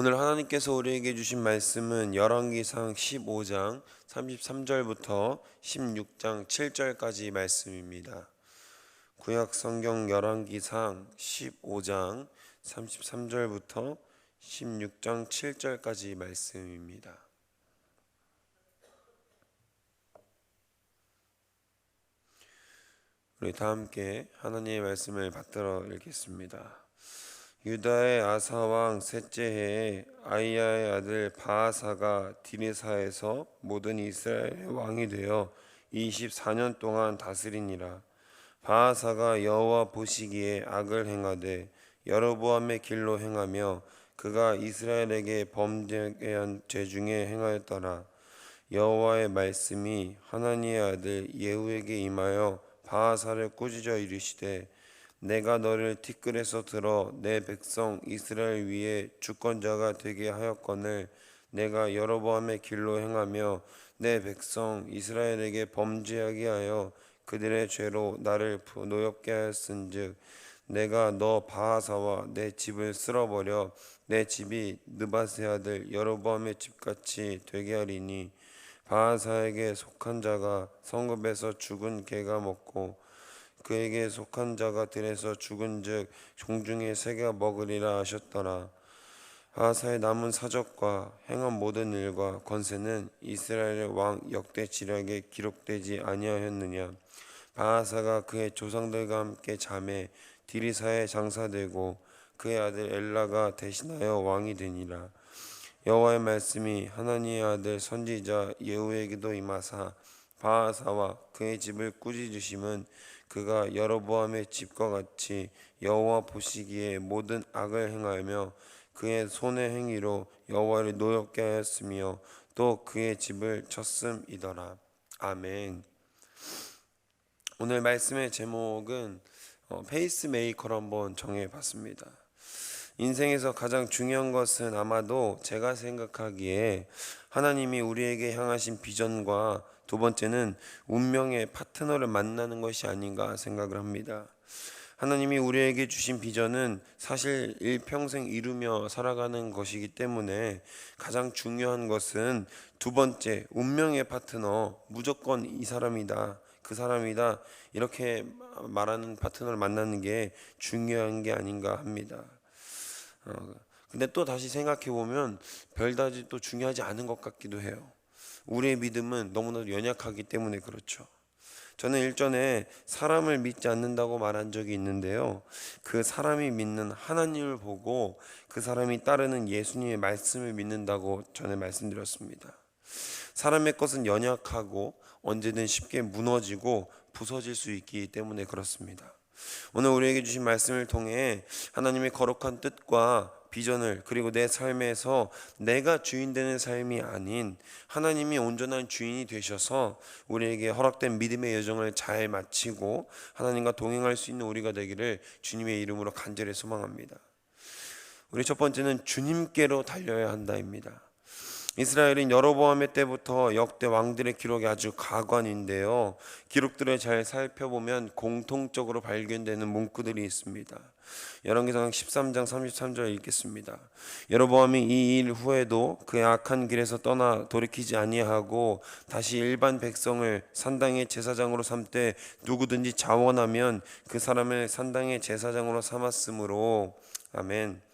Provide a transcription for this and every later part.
오늘 하나님께서 우리에게 주신 말씀은 열왕기상 15장 33절부터 16장 7절까지 말씀입니다. 구약 성경 열왕기상 15장 33절부터 16장 7절까지 말씀입니다. 우리 다 함께 하나님의 말씀을 받들어 읽겠습니다. 유다의 아사 왕 셋째 해에 아이야의 아들 바하사가 디르사에서 모든 이스라엘의 왕이 되어 24년 동안 다스리니라. 바하사가 여호와 보시기에 악을 행하되 여로보암의 길로 행하며 그가 이스라엘에게 범죄한 죄 중에 행하였더라. 여호와의 말씀이 하나님의 아들 예후에게 임하여 바하사를 꾸짖어 이르시되 내가 너를 티끌에서 들어 내 백성 이스라엘 위에 주권자가 되게 하였거늘 내가 여로보암의 길로 행하며 내 백성 이스라엘에게 범죄하게 하여 그들의 죄로 나를 노엽게 하였은즉 내가 너 바하사와 내 집을 쓸어버려 내 집이 느바세 아들 여로보암의 집같이 되게 하리니 바하사에게 속한 자가 성읍에서 죽은 개가 먹고 그에게 속한 자가 들에서 죽은즉 종중에 새가 먹으리라 하셨더라. 바하사의 남은 사적과 행한 모든 일과 권세는 이스라엘의 왕 역대 지략에 기록되지 아니하였느냐. 바하사가 그의 조상들과 함께 잠에 디리사에 장사되고 그의 아들 엘라가 대신하여 왕이 되니라. 여호와의 말씀이 하나님의 아들 선지자 예후에게도 임하사 바하사와 그의 집을 꾸짖으심은 그가 여로보암의 집과 같이 여호와 보시기에 모든 악을 행하며 그의 손의 행위로 여호와를 노엽게 하였으며 또 그의 집을 쳤음이더라. 아멘. 오늘 말씀의 제목은 어, 페이스메이커로 한번 정해봤습니다. 인생에서 가장 중요한 것은 아마도 제가 생각하기에 하나님이 우리에게 향하신 비전과 두 번째는 운명의 파트너를 만나는 것이 아닌가 생각을 합니다. 하나님이 우리에게 주신 비전은 사실 일평생 이루며 살아가는 것이기 때문에 가장 중요한 것은 두 번째 운명의 파트너 무조건 이 사람이다. 그 사람이다. 이렇게 말하는 파트너를 만나는 게 중요한 게 아닌가 합니다. 어, 근데 또 다시 생각해 보면 별다지 또 중요하지 않은 것 같기도 해요. 우리의 믿음은 너무나도 연약하기 때문에 그렇죠. 저는 일전에 사람을 믿지 않는다고 말한 적이 있는데요. 그 사람이 믿는 하나님을 보고 그 사람이 따르는 예수님의 말씀을 믿는다고 전에 말씀드렸습니다. 사람의 것은 연약하고 언제든 쉽게 무너지고 부서질 수 있기 때문에 그렇습니다. 오늘 우리에게 주신 말씀을 통해 하나님의 거룩한 뜻과 비전을 그리고 내 삶에서 내가 주인 되는 삶이 아닌 하나님이 온전한 주인이 되셔서 우리에게 허락된 믿음의 여정을 잘 마치고 하나님과 동행할 수 있는 우리가 되기를 주님의 이름으로 간절히 소망합니다. 우리 첫 번째는 주님께로 달려야 한다입니다. 이스라엘은 여로보암의 때부터 역대 왕들의 기록이 아주 가관인데요. 기록들을 잘 살펴보면 공통적으로 발견되는 문구들이 있습니다. 열왕기상 13장 33절 읽겠습니다. 여로보암이 이 일 후에도 그의 악한 길에서 떠나 돌이키지 아니하고 다시 일반 백성을 산당의 제사장으로 삼되 누구든지 자원하면 그 사람을 산당의 제사장으로 삼았으므로 아멘.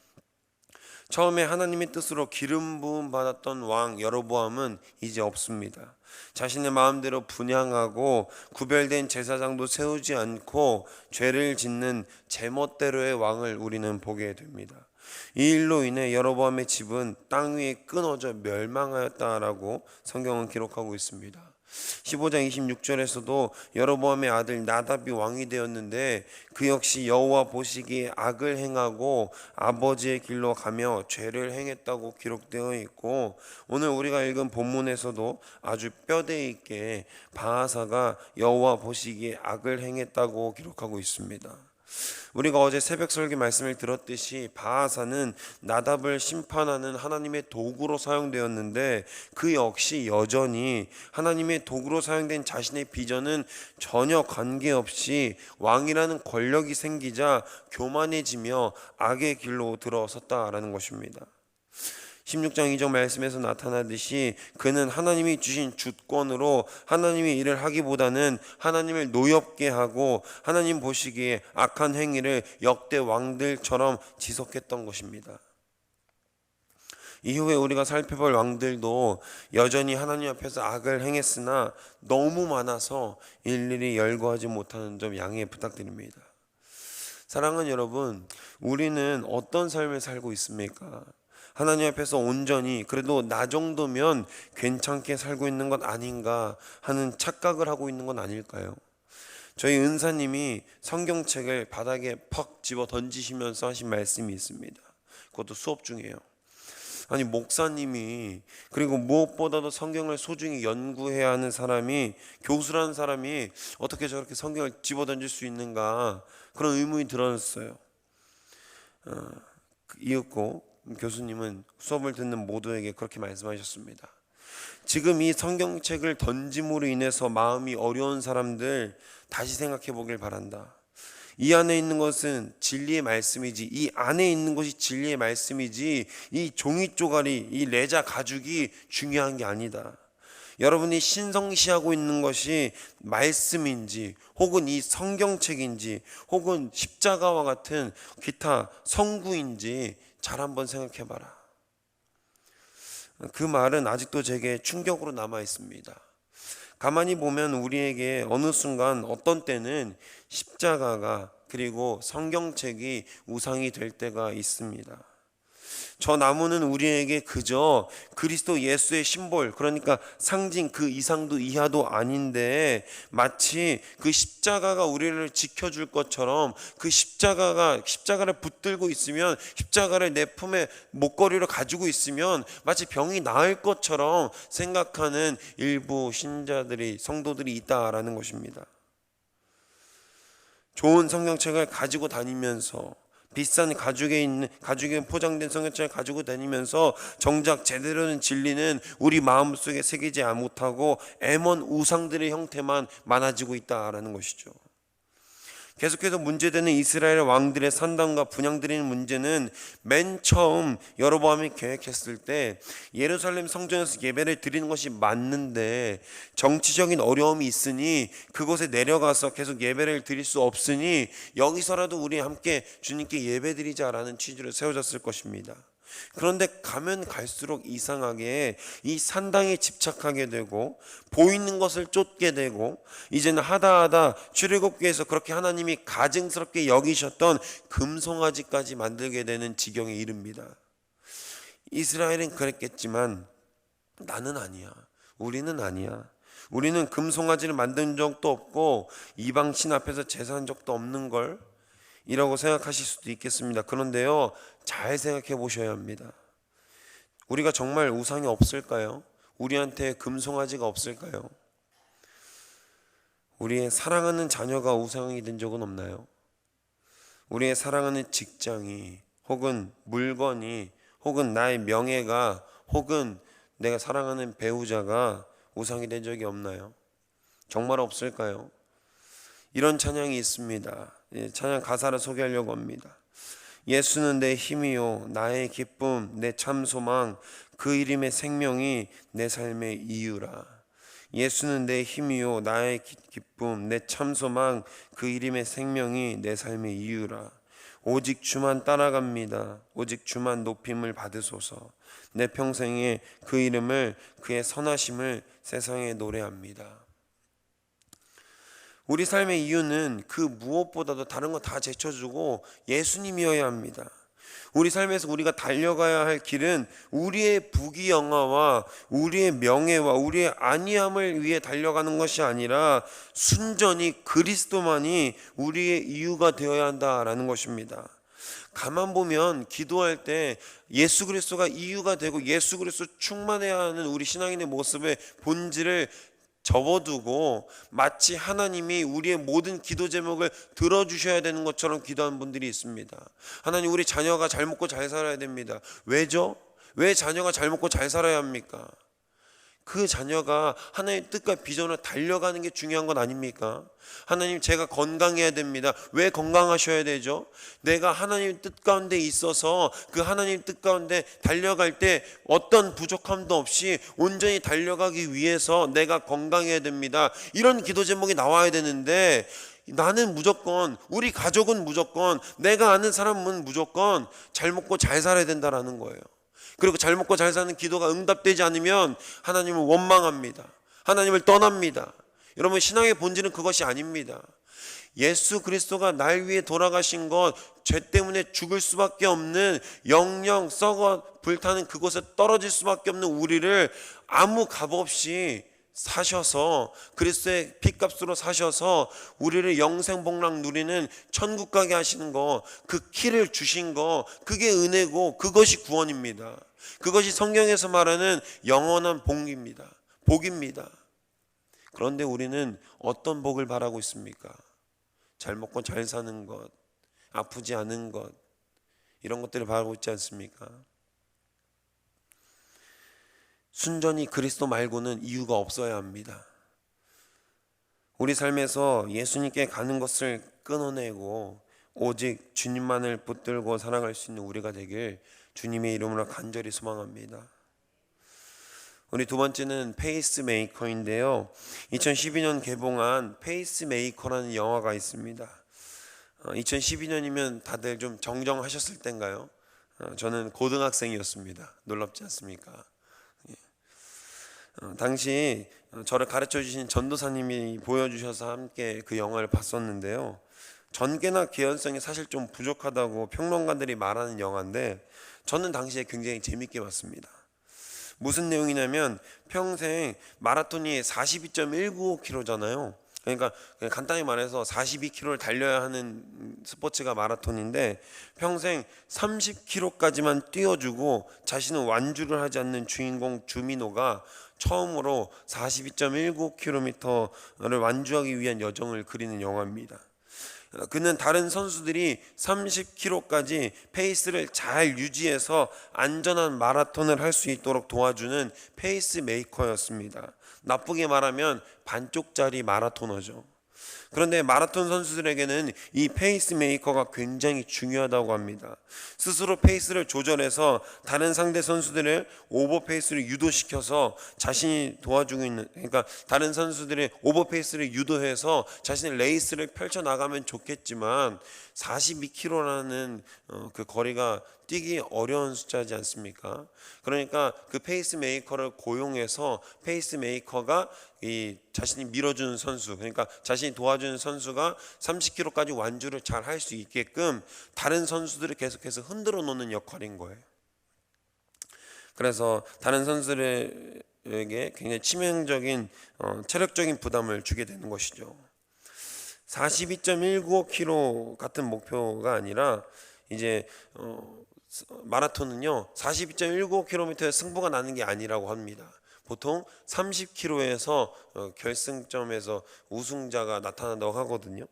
처음에 하나님의 뜻으로 기름 부음 받았던 왕 여로보암은 이제 없습니다. 자신의 마음대로 분양하고 구별된 제사장도 세우지 않고 죄를 짓는 제멋대로의 왕을 우리는 보게 됩니다. 이 일로 인해 여로보암의 집은 땅 위에 끊어져 멸망하였다라고 성경은 기록하고 있습니다. 15장 26절에서도 여로보암의 아들 나답이 왕이 되었는데 그 역시 여호와 보시기에 악을 행하고 아버지의 길로 가며 죄를 행했다고 기록되어 있고 오늘 우리가 읽은 본문에서도 아주 뼈대 있게 바하사가 여호와 보시기에 악을 행했다고 기록하고 있습니다. 우리가 어제 새벽 설교 말씀을 들었듯이 바하사는 나답을 심판하는 하나님의 도구로 사용되었는데 그 역시 여전히 하나님의 도구로 사용된 자신의 비전은 전혀 관계없이 왕이라는 권력이 생기자 교만해지며 악의 길로 들어섰다라는 것입니다. 16장 2절 말씀에서 나타나듯이 그는 하나님이 주신 주권으로 하나님의 일을 하기보다는 하나님을 노엽게 하고 하나님 보시기에 악한 행위를 역대 왕들처럼 지속했던 것입니다. 이후에 우리가 살펴볼 왕들도 여전히 하나님 앞에서 악을 행했으나 너무 많아서 일일이 열거하지 못하는 점 양해 부탁드립니다. 사랑하는 여러분, 우리는 어떤 삶을 살고 있습니까? 하나님 앞에서 온전히 그래도 나 정도면 괜찮게 살고 있는 것 아닌가 하는 착각을 하고 있는 건 아닐까요? 저희 은사님이 성경책을 바닥에 퍽 집어 던지시면서 하신 말씀이 있습니다. 그것도 수업 중이에요. 아니 목사님이 그리고 무엇보다도 성경을 소중히 연구해야 하는 사람이 교수라는 사람이 어떻게 저렇게 성경을 집어 던질 수 있는가 그런 의문이 들었어요. 어, 이윽고 교수님은 수업을 듣는 모두에게 그렇게 말씀하셨습니다. 지금 이 성경책을 던짐으로 인해서 마음이 어려운 사람들 다시 생각해 보길 바란다. 이 안에 있는 것은 진리의 말씀이지 이 안에 있는 것이 진리의 말씀이지 이 종이 쪼가리 이 레자 가죽이 중요한 게 아니다. 여러분이 신성시하고 있는 것이 말씀인지 혹은 이 성경책인지 혹은 십자가와 같은 기타 성구인지 잘 한번 생각해 봐라. 그 말은 아직도 제게 충격으로 남아 있습니다. 가만히 보면 우리에게 어느 순간 어떤 때는 십자가가 그리고 성경책이 우상이 될 때가 있습니다. 저 나무는 우리에게 그저 그리스도 예수의 심볼, 그러니까 상징 그 이상도 이하도 아닌데 마치 그 십자가가 우리를 지켜줄 것처럼 그 십자가가 십자가를 붙들고 있으면 십자가를 내 품에 목걸이로 가지고 있으면 마치 병이 나을 것처럼 생각하는 일부 신자들이 성도들이 있다라는 것입니다. 좋은 성경책을 가지고 다니면서 비싼 가죽에 있는 가죽에 포장된 성경책을 가지고 다니면서 정작 제대로 된 진리는 우리 마음속에 새기지 못하고 애먼 우상들의 형태만 많아지고 있다라는 것이죠. 계속해서 문제되는 이스라엘 왕들의 산당과 분양드리는 문제는 맨 처음 여로보암이 계획했을 때 예루살렘 성전에서 예배를 드리는 것이 맞는데 정치적인 어려움이 있으니 그곳에 내려가서 계속 예배를 드릴 수 없으니 여기서라도 우리 함께 주님께 예배드리자라는 취지로 세워졌을 것입니다. 그런데 가면 갈수록 이상하게 이 산당에 집착하게 되고 보이는 것을 쫓게 되고 이제는 하다 하다 출애굽기에서 그렇게 하나님이 가증스럽게 여기셨던 금송아지까지 만들게 되는 지경에 이릅니다. 이스라엘은 그랬겠지만 나는 아니야. 우리는 아니야. 우리는 금송아지를 만든 적도 없고 이방 신 앞에서 제사한 적도 없는 걸 이라고 생각하실 수도 있겠습니다. 그런데요, 잘 생각해 보셔야 합니다. 우리가 정말 우상이 없을까요? 우리한테 금송아지가 없을까요? 우리의 사랑하는 자녀가 우상이 된 적은 없나요? 우리의 사랑하는 직장이 혹은 물건이 혹은 나의 명예가 혹은 내가 사랑하는 배우자가 우상이 된 적이 없나요? 정말 없을까요? 이런 찬양이 있습니다. 예, 찬양 가사를 소개하려고 합니다. 예수는 내 힘이요 나의 기쁨 내 참 소망 그 이름의 생명이 내 삶의 이유라. 예수는 내 힘이요 나의 기쁨 내 참 소망 그 이름의 생명이 내 삶의 이유라. 오직 주만 따라갑니다. 오직 주만 높임을 받으소서. 내 평생에 그 이름을 그의 선하심을 세상에 노래합니다. 우리 삶의 이유는 그 무엇보다도 다른 거 다 제쳐주고 예수님이어야 합니다. 우리 삶에서 우리가 달려가야 할 길은 우리의 부귀영화와 우리의 명예와 우리의 안위함을 위해 달려가는 것이 아니라 순전히 그리스도만이 우리의 이유가 되어야 한다라는 것입니다. 가만 보면 기도할 때 예수 그리스도가 이유가 되고 예수 그리스도 충만해야 하는 우리 신앙인의 모습의 본질을 접어두고 마치 하나님이 우리의 모든 기도 제목을 들어주셔야 되는 것처럼 기도하는 분들이 있습니다. 하나님 우리 자녀가 잘 먹고 잘 살아야 됩니다. 왜죠? 왜 자녀가 잘 먹고 잘 살아야 합니까? 그 자녀가 하나님의 뜻과 비전을 달려가는 게 중요한 건 아닙니까? 하나님 제가 건강해야 됩니다. 왜 건강하셔야 되죠? 내가 하나님 뜻 가운데 있어서 그 하나님 뜻 가운데 달려갈 때 어떤 부족함도 없이 온전히 달려가기 위해서 내가 건강해야 됩니다. 이런 기도 제목이 나와야 되는데 나는 무조건 우리 가족은 무조건 내가 아는 사람은 무조건 잘 먹고 잘 살아야 된다라는 거예요. 그리고 잘 먹고 잘 사는 기도가 응답되지 않으면 하나님을 원망합니다. 하나님을 떠납니다. 여러분 신앙의 본질은 그것이 아닙니다. 예수 그리스도가 날 위해 돌아가신 것, 죄 때문에 죽을 수밖에 없는 영영 썩어 불타는 그곳에 떨어질 수밖에 없는 우리를 아무 값 없이 사셔서 그리스도의 피값으로 사셔서 우리를 영생복락 누리는 천국 가게 하시는 거, 그 키를 주신 거, 그게 은혜고 그것이 구원입니다. 그것이 성경에서 말하는 영원한 복입니다. 복입니다. 그런데 우리는 어떤 복을 바라고 있습니까? 잘 먹고 잘 사는 것, 아프지 않은 것, 이런 것들을 바라고 있지 않습니까? 순전히 그리스도 말고는 이유가 없어야 합니다. 우리 삶에서 예수님께 가는 것을 끊어내고 오직 주님만을 붙들고 살아갈 수 있는 우리가 되길 주님의 이름으로 간절히 소망합니다. 우리 두 번째는 페이스메이커인데요. 2012년 개봉한 페이스메이커라는 영화가 있습니다. 2012년이면 다들 좀 정정하셨을 때인가요? 어, 저는 고등학생이었습니다. 놀랍지 않습니까? 어, 당시 저를 가르쳐 주신 전도사님이 보여주셔서 함께 그 영화를 봤었는데요. 전개나 개연성이 사실 좀 부족하다고 평론가들이 말하는 영화인데 저는 당시에 굉장히 재밌게 봤습니다. 무슨 내용이냐면 평생 마라톤이 42.195km잖아요. 그러니까 간단히 말해서 42km를 달려야 하는 스포츠가 마라톤인데 평생 30km까지만 뛰어주고 자신은 완주를 하지 않는 주인공 주민호가 처음으로 42.19km를 완주하기 위한 여정을 그리는 영화입니다. 그는 다른 선수들이 30km까지 페이스를 잘 유지해서 안전한 마라톤을 할 수 있도록 도와주는 페이스 메이커였습니다. 나쁘게 말하면 반쪽짜리 마라토너죠. 그런데 마라톤 선수들에게는 이 페이스메이커가 굉장히 중요하다고 합니다. 스스로 페이스를 조절해서 다른 상대 선수들을 오버 페이스를 유도시켜서 자신이 도와주고 있는 그러니까 다른 선수들의 오버 페이스를 유도해서 자신의 레이스를 펼쳐 나가면 좋겠지만 42km라는 어, 그 거리가 뛰기 어려운 숫자지 않습니까? 그러니까 그 페이스메이커를 고용해서 페이스메이커가 이 자신이 밀어주는 선수, 그러니까 자신이 도와주는 선수가 30km까지 완주를 잘 할 수 있게끔 다른 선수들을 계속해서 흔들어 놓는 역할인 거예요. 그래서 다른 선수들에게 굉장히 치명적인 어, 체력적인 부담을 주게 되는 것이죠. 42.195km 같은 목표가 아니라 이제 어, 마라톤은요 42.195km의 승부가 나는 게 아니라고 합니다. 보통 30km에서 어, 결승점에서 우승자가 나타난다고 하거든요.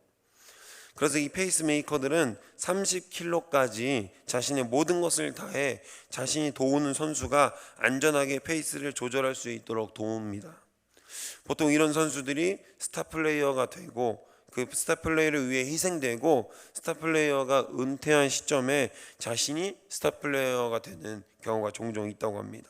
그래서 이 페이스메이커들은 30km까지 자신의 모든 것을 다해 자신이 도우는 선수가 안전하게 페이스를 조절할 수 있도록 도웁니다. 보통 이런 선수들이 스타 플레이어가 되고 그 스타 플레이를 위해 희생되고 스타 플레이어가 은퇴한 시점에 자신이 스타 플레이어가 되는 경우가 종종 있다고 합니다.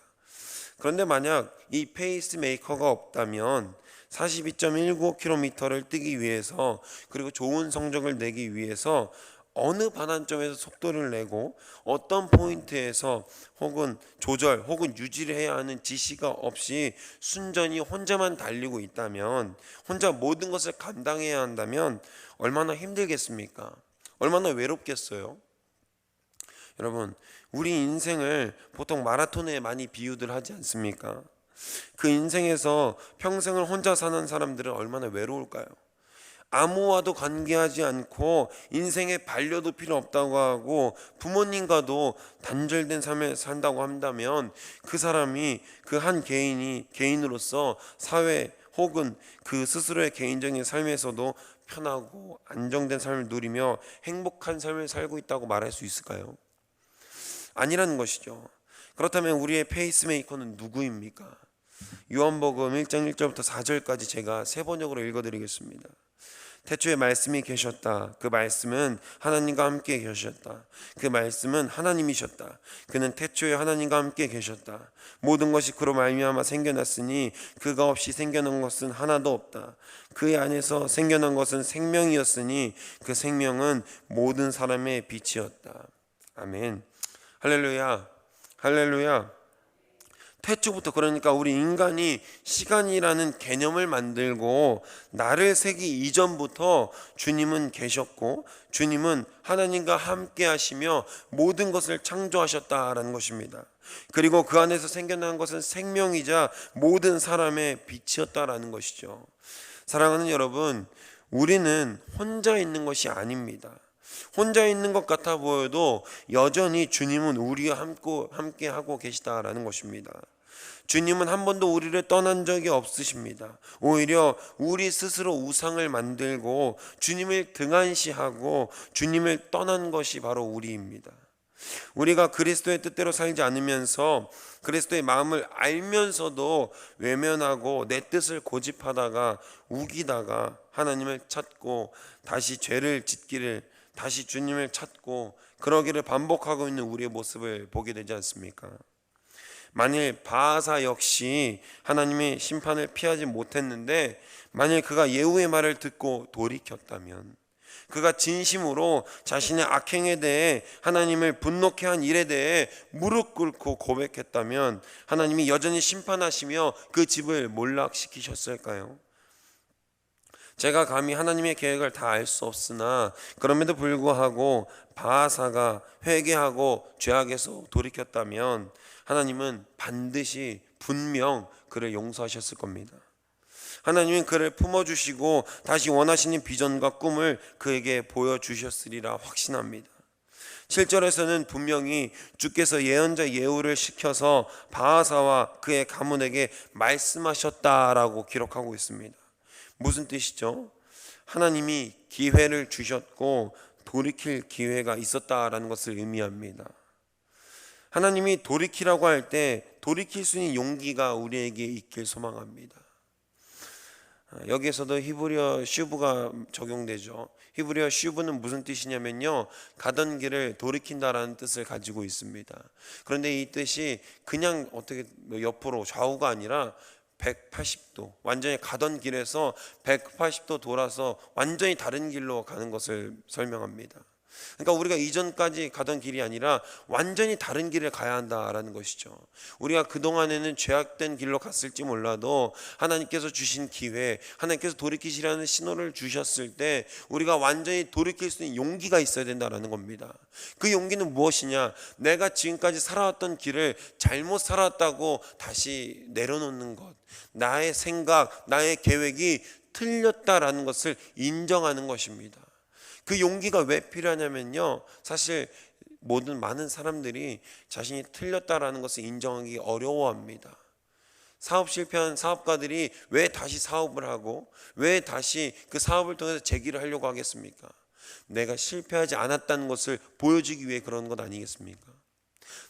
그런데 만약 이 페이스메이커가 없다면 42.19km를 뛰기 위해서 그리고 좋은 성적을 내기 위해서 어느 반환점에서 속도를 내고 어떤 포인트에서 혹은 조절 혹은 유지를 해야 하는 지시가 없이 순전히 혼자만 달리고 있다면 혼자 모든 것을 감당해야 한다면 얼마나 힘들겠습니까? 얼마나 외롭겠어요? 여러분, 우리 인생을 보통 마라톤에 많이 비유들 하지 않습니까? 그 인생에서 평생을 혼자 사는 사람들은 얼마나 외로울까요? 아무와도 관계하지 않고 인생에 반려도 필요 없다고 하고 부모님과도 단절된 삶을 산다고 한다면 그 사람이 그 한 개인이 개인으로서 사회 혹은 그 스스로의 개인적인 삶에서도 편하고 안정된 삶을 누리며 행복한 삶을 살고 있다고 말할 수 있을까요? 아니라는 것이죠. 그렇다면 우리의 페이스메이커는 누구입니까? 요한복음 1장 1절부터 4절까지 제가 세 번역으로 읽어드리겠습니다. 태초에 말씀이 계셨다. 그 말씀은 하나님과 함께 계셨다. 그 말씀은 하나님이셨다. 그는 태초에 하나님과 함께 계셨다. 모든 것이 그로 말미암아 생겨났으니 그가 없이 생겨난 것은 하나도 없다. 그 안에서 생겨난 것은 생명이었으니 그 생명은 모든 사람의 빛이었다. 아멘. 할렐루야. 할렐루야. 태초부터 그러니까 우리 인간이 시간이라는 개념을 만들고 나를 세기 이전부터 주님은 계셨고 주님은 하나님과 함께 하시며 모든 것을 창조하셨다라는 것입니다. 그리고 그 안에서 생겨난 것은 생명이자 모든 사람의 빛이었다라는 것이죠. 사랑하는 여러분, 우리는 혼자 있는 것이 아닙니다. 혼자 있는 것 같아 보여도 여전히 주님은 우리와 함께 하고 계시다라는 것입니다. 주님은 한 번도 우리를 떠난 적이 없으십니다. 오히려 우리 스스로 우상을 만들고 주님을 등한시하고 주님을 떠난 것이 바로 우리입니다. 우리가 그리스도의 뜻대로 살지 않으면서 그리스도의 마음을 알면서도 외면하고 내 뜻을 고집하다가 우기다가 하나님을 찾고 다시 죄를 짓기를 다시 주님을 찾고 그러기를 반복하고 있는 우리의 모습을 보게 되지 않습니까? 만일 바하사 역시 하나님의 심판을 피하지 못했는데 만일 그가 예후의 말을 듣고 돌이켰다면 그가 진심으로 자신의 악행에 대해 하나님을 분노케 한 일에 대해 무릎 꿇고 고백했다면 하나님이 여전히 심판하시며 그 집을 몰락시키셨을까요? 제가 감히 하나님의 계획을 다 알 수 없으나 그럼에도 불구하고 바하사가 회개하고 죄악에서 돌이켰다면 하나님은 반드시 분명 그를 용서하셨을 겁니다. 하나님은 그를 품어주시고 다시 원하시는 비전과 꿈을 그에게 보여주셨으리라 확신합니다. 7절에서는 분명히 주께서 예언자 예후를 시켜서 바하사와 그의 가문에게 말씀하셨다라고 기록하고 있습니다. 무슨 뜻이죠? 하나님이 기회를 주셨고 돌이킬 기회가 있었다라는 것을 의미합니다. 하나님이 돌이키라고 할 때 돌이킬 수 있는 용기가 우리에게 있길 소망합니다. 여기에서도 히브리어 슈브가 적용되죠. 히브리어 슈브는 무슨 뜻이냐면요. 가던 길을 돌이킨다라는 뜻을 가지고 있습니다. 그런데 이 뜻이 그냥 어떻게 옆으로 좌우가 아니라 180도 완전히 가던 길에서 180도 돌아서 완전히 다른 길로 가는 것을 설명합니다. 그러니까 우리가 이전까지 가던 길이 아니라 완전히 다른 길을 가야 한다라는 것이죠. 우리가 그동안에는 죄악된 길로 갔을지 몰라도 하나님께서 주신 기회, 하나님께서 돌이키시라는 신호를 주셨을 때 우리가 완전히 돌이킬 수 있는 용기가 있어야 된다라는 겁니다. 그 용기는 무엇이냐? 내가 지금까지 살아왔던 길을 잘못 살았다고 다시 내려놓는 것. 나의 생각, 나의 계획이 틀렸다라는 것을 인정하는 것입니다. 그 용기가 왜 필요하냐면요. 사실 모든 많은 사람들이 자신이 틀렸다라는 것을 인정하기 어려워합니다. 사업 실패한 사업가들이 왜 다시 사업을 하고 왜 다시 그 사업을 통해서 재기를 하려고 하겠습니까? 내가 실패하지 않았다는 것을 보여주기 위해 그런 것 아니겠습니까?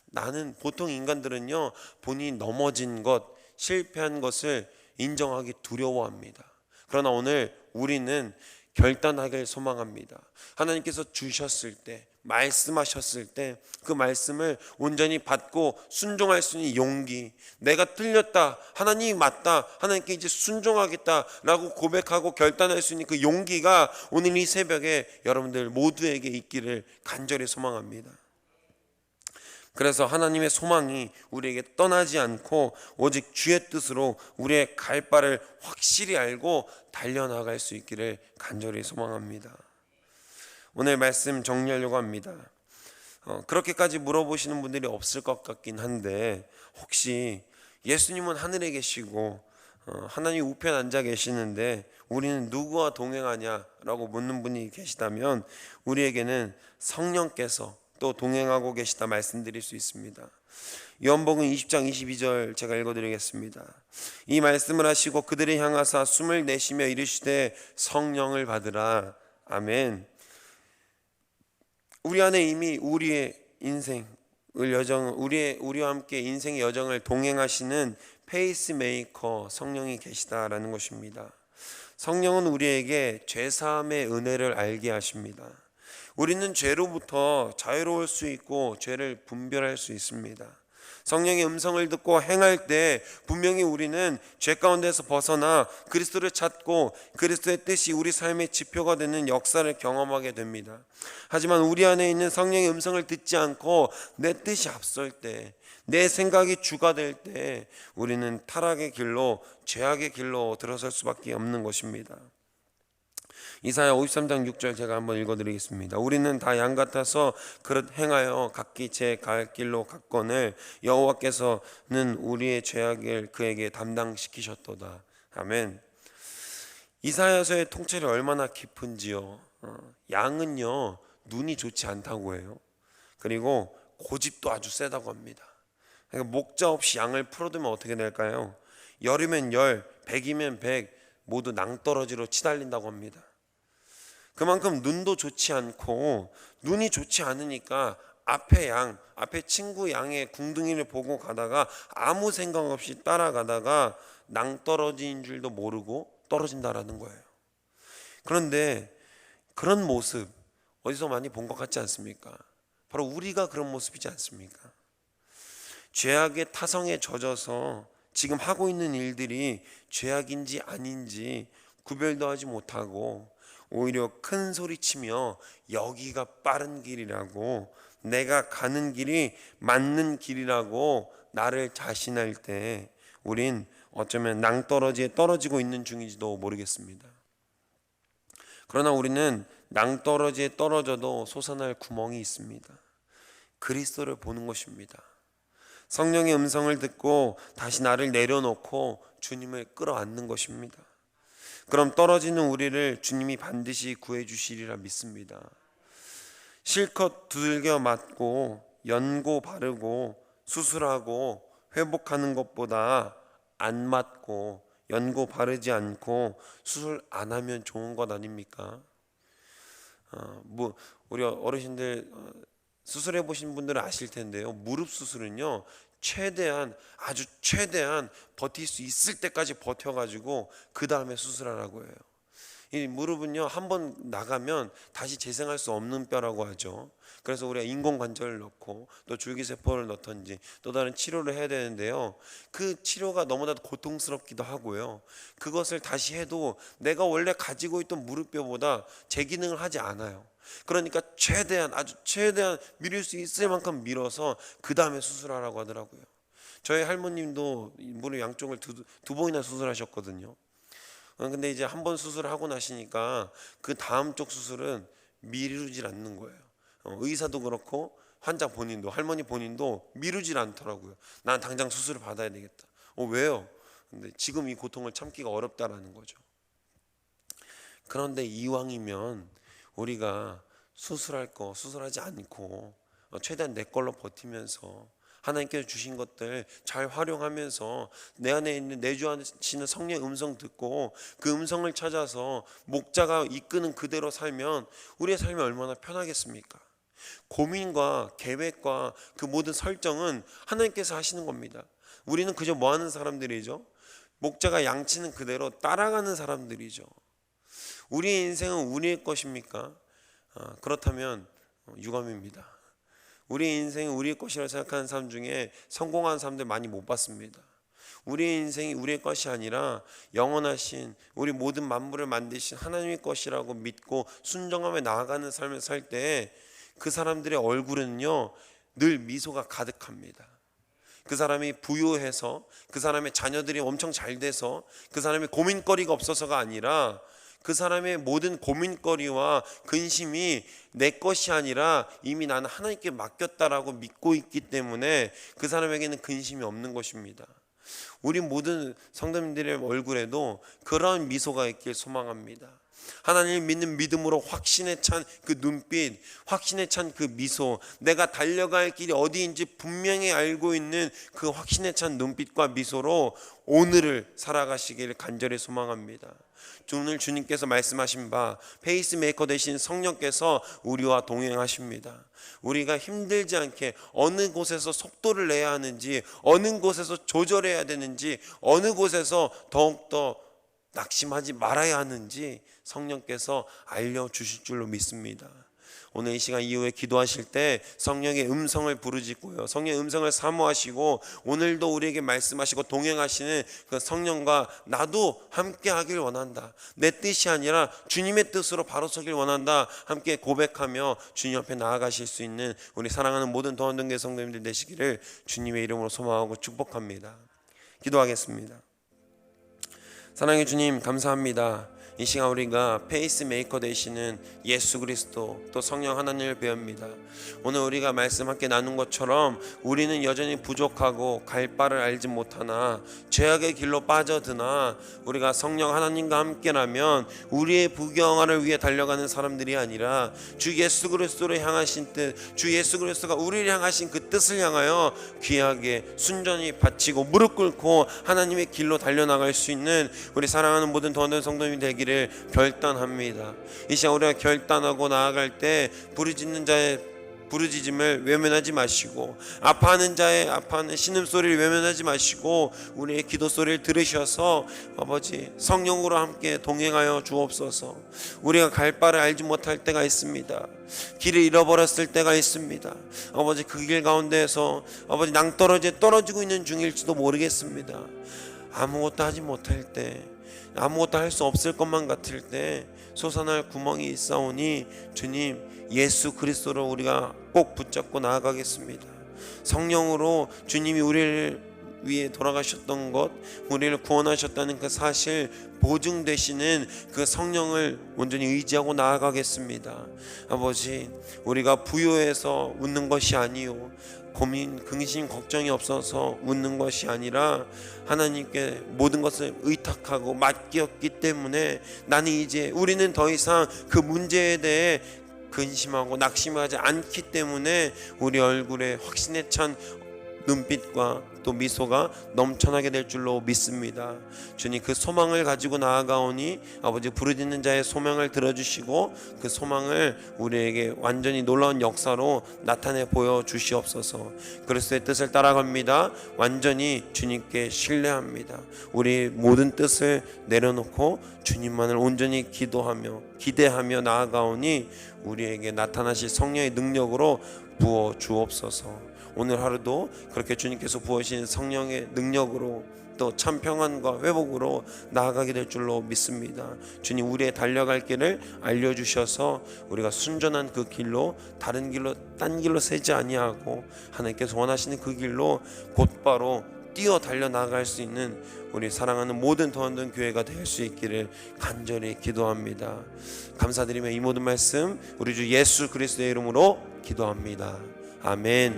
나는 보통 인간들은요 본인이 넘어진 것, 실패한 것을 인정하기 두려워합니다. 그러나 오늘 우리는 결단하길 소망합니다. 하나님께서 주셨을 때, 말씀하셨을 때 그 말씀을 온전히 받고 순종할 수 있는 용기, 내가 틀렸다, 하나님이 맞다, 하나님께 이제 순종하겠다라고 고백하고 결단할 수 있는 그 용기가 오늘 이 새벽에 여러분들 모두에게 있기를 간절히 소망합니다. 그래서 하나님의 소망이 우리에게 떠나지 않고 오직 주의 뜻으로 우리의 갈 바를 확실히 알고 달려나갈 수 있기를 간절히 소망합니다. 오늘 말씀 정리하려고 합니다. 어, 그렇게까지 물어보시는 분들이 없을 것 같긴 한데 혹시 예수님은 하늘에 계시고 어, 하나님 우편 앉아 계시는데 우리는 누구와 동행하냐라고 묻는 분이 계시다면 우리에게는 성령께서 또 동행하고 계시다 말씀드릴 수 있습니다. 요한복음 20장 22절 제가 읽어드리겠습니다. 이 말씀을 하시고 그들을 향하사 숨을 내쉬며 이르시되 성령을 받으라. 아멘. 우리 안에 이미 우리의 인생, 여정 우리의 우리와 함께 인생의 여정을 동행하시는 페이스메이커 성령이 계시다라는 것입니다. 성령은 우리에게 죄 사함의 은혜를 알게 하십니다. 우리는 죄로부터 자유로울 수 있고 죄를 분별할 수 있습니다. 성령의 음성을 듣고 행할 때 분명히 우리는 죄 가운데서 벗어나 그리스도를 찾고 그리스도의 뜻이 우리 삶의 지표가 되는 역사를 경험하게 됩니다. 하지만 우리 안에 있는 성령의 음성을 듣지 않고 내 뜻이 앞설 때, 내 생각이 주가 될 때 우리는 타락의 길로 죄악의 길로 들어설 수밖에 없는 것입니다. 이사야 53장 6절 제가 한번 읽어드리겠습니다. 우리는 다 양 같아서 그릇 행하여 각기 제 갈 길로 갔거늘 여호와께서는 우리의 죄악을 그에게 담당시키셨도다. 아멘. 이사야서의 통찰이 얼마나 깊은지요. 어, 양은요 눈이 좋지 않다고 해요. 그리고 고집도 아주 세다고 합니다. 그러니까 목자 없이 양을 풀어두면 어떻게 될까요? 열이면 열, 백이면 백 모두 낭떠러지로 치달린다고 합니다. 그만큼 눈도 좋지 않고 눈이 좋지 않으니까 앞에 양, 앞에 친구 양의 궁둥이를 보고 가다가 아무 생각 없이 따라가다가 낭떠러지인 줄도 모르고 떨어진다라는 거예요. 그런데 그런 모습 어디서 많이 본 것 같지 않습니까? 바로 우리가 그런 모습이지 않습니까? 죄악의 타성에 젖어서 지금 하고 있는 일들이 죄악인지 아닌지 구별도 하지 못하고 오히려 큰 소리치며 여기가 빠른 길이라고 내가 가는 길이 맞는 길이라고 나를 자신할 때 우린 어쩌면 낭떠러지에 떨어지고 있는 중인지도 모르겠습니다. 그러나 우리는 낭떠러지에 떨어져도 솟아날 구멍이 있습니다. 그리스도를 보는 것입니다. 성령의 음성을 듣고 다시 나를 내려놓고 주님을 끌어안는 것입니다. 그럼 떨어지는 우리를 주님이 반드시 구해 주시리라 믿습니다. 실컷 두들겨 맞고 연고 바르고 수술하고 회복하는 것보다 안 맞고 연고 바르지 않고 수술 안 하면 좋은 것 아닙니까? 어, 뭐 우리 어르신들 어, 수술해 보신 분들은 아실 텐데요. 무릎 수술은요. 최대한 아주 최대한 버틸 수 있을 때까지 버텨가지고 그 다음에 수술하라고 해요. 이 무릎은요 한 번 나가면 다시 재생할 수 없는 뼈라고 하죠. 그래서 우리가 인공 관절을 넣고 또 줄기세포를 넣던지 또 다른 치료를 해야 되는데요. 그 치료가 너무나도 고통스럽기도 하고요. 그것을 다시 해도 내가 원래 가지고 있던 무릎뼈보다 제 기능을 하지 않아요. 그러니까 최대한 아주 최대한 밀릴 수 있을 만큼 밀어서 그 다음에 수술하라고 하더라고요. 저희 할머님도 무릎 양쪽을 두, 두 번이나 수술하셨거든요. 어, 근데 이제 한 번 수술하고 나시니까 그 다음 쪽 수술은 미루질 않는 거예요. 어, 의사도 그렇고 환자 본인도 할머니 본인도 미루질 않더라고요. 난 당장 수술을 받아야 되겠다. 어 왜요? 근데 지금 이 고통을 참기가 어렵다라는 거죠. 그런데 이왕이면 우리가 수술할 거 수술하지 않고 어, 최대한 내 걸로 버티면서 하나님께서 주신 것들 잘 활용하면서 내 안에 있는 내주하시는 성령의 음성 듣고 그 음성을 찾아서 목자가 이끄는 그대로 살면 우리의 삶이 얼마나 편하겠습니까? 고민과 계획과 그 모든 설정은 하나님께서 하시는 겁니다. 우리는 그저 뭐 하는 사람들이죠? 목자가 양치는 그대로 따라가는 사람들이죠. 우리의 인생은 우리의 것입니까? 어, 그렇다면 유감입니다. 우리 인생은 우리의 것이라고 생각하는 사람 중에 성공한 사람들 많이 못 봤습니다. 우리의 인생이 우리의 것이 아니라 영원하신 우리 모든 만물을 만드신 하나님의 것이라고 믿고 순정하며 나아가는 삶을 살 때 그 사람들의 얼굴은요 늘 미소가 가득합니다. 그 사람이 부유해서 그 사람의 자녀들이 엄청 잘 돼서 그 사람이 고민거리가 없어서가 아니라 그 사람의 모든 고민거리와 근심이 내 것이 아니라 이미 나는 하나님께 맡겼다라고 믿고 있기 때문에 그 사람에게는 근심이 없는 것입니다. 우리 모든 성도님들의 얼굴에도 그러한 미소가 있길 소망합니다. 하나님을 믿는 믿음으로 확신에 찬 그 눈빛, 확신에 찬 그 미소, 내가 달려갈 길이 어디인지 분명히 알고 있는 그 확신에 찬 눈빛과 미소로 오늘을 살아가시기를 간절히 소망합니다. 오늘 주님께서 말씀하신 바 페이스메이커 되신 성령께서 우리와 동행하십니다. 우리가 힘들지 않게 어느 곳에서 속도를 내야 하는지 어느 곳에서 조절해야 되는지 어느 곳에서 더욱더 낙심하지 말아야 하는지 성령께서 알려주실 줄로 믿습니다. 오늘 이 시간 이후에 기도하실 때 성령의 음성을 부르짖고요. 성령의 음성을 사모하시고 오늘도 우리에게 말씀하시고 동행하시는 그 성령과 나도 함께 하길 원한다. 내 뜻이 아니라 주님의 뜻으로 바로 서길 원한다. 함께 고백하며 주님 앞에 나아가실 수 있는 우리 사랑하는 모든 도원등계 성도님들 되시기를 주님의 이름으로 소망하고 축복합니다. 기도하겠습니다. 사랑의 주님 감사합니다. 이 시간 우리가 페이스메이커 되시는 예수 그리스도 또 성령 하나님을 배웁니다. 오늘 우리가 말씀 함께 나눈 것처럼 우리는 여전히 부족하고 갈 바를 알지 못하나 죄악의 길로 빠져드나 우리가 성령 하나님과 함께라면 우리의 부경화를 위해 달려가는 사람들이 아니라 주 예수 그리스도를 향하신 뜻, 주 예수 그리스도가 우리를 향하신 그 뜻을 향하여 귀하게 순전히 바치고 무릎 꿇고 하나님의 길로 달려나갈 수 있는 우리 사랑하는 모든 더는 성도님이 되기 를 결단합니다. 이 시간 우리가 결단하고 나아갈 때 부르짖는 자의 부르짖음을 외면하지 마시고 아파하는 자의 아파하는 신음소리를 외면하지 마시고 우리의 기도 소리를 들으셔서 아버지 성령으로 함께 동행하여 주옵소서. 우리가 갈 바를 알지 못할 때가 있습니다. 길을 잃어버렸을 때가 있습니다. 아버지 그 길 가운데에서 아버지 낭떠러지에 떨어지고 있는 중일지도 모르겠습니다. 아무것도 하지 못할 때 아무것도 할 수 없을 것만 같을 때 솟아날 구멍이 있사오니 주님 예수 그리스도로 우리가 꼭 붙잡고 나아가겠습니다. 성령으로 주님이 우리를 위해 돌아가셨던 것, 우리를 구원하셨다는 그 사실 보증되시는 그 성령을 온전히 의지하고 나아가겠습니다. 아버지, 우리가 부요해서 웃는 것이 아니요 고민, 근심, 걱정이 없어서 웃는 것이 아니라 하나님께 모든 것을 의탁하고 맡겼기 때문에 나는 이제 우리는 더 이상 그 문제에 대해 근심하고 낙심하지 않기 때문에 우리 얼굴에 확신에 찬 눈빛과 또 미소가 넘쳐나게 될 줄로 믿습니다. 주님 그 소망을 가지고 나아가오니 아버지 부르짖는 자의 소망을 들어주시고 그 소망을 우리에게 완전히 놀라운 역사로 나타내 보여 주시옵소서. 그리스도의 뜻을 따라갑니다. 완전히 주님께 신뢰합니다. 우리 모든 뜻을 내려놓고 주님만을 온전히 기도하며 기대하며 나아가오니 우리에게 나타나실 성령의 능력으로 부어 주옵소서. 오늘 하루도 그렇게 주님께서 부으신 성령의 능력으로 또 참 평안과 회복으로 나아가게 될 줄로 믿습니다. 주님 우리의 달려갈 길을 알려 주셔서 우리가 순전한 그 길로 다른 길로 딴 길로 새지 아니하고 하나님께서 원하시는 그 길로 곧바로 뛰어 달려 나갈 수 있는 우리 사랑하는 모든 더원든 교회가 될 수 있기를 간절히 기도합니다. 감사드리며 이 모든 말씀 우리 주 예수 그리스도의 이름으로 기도합니다. 아멘.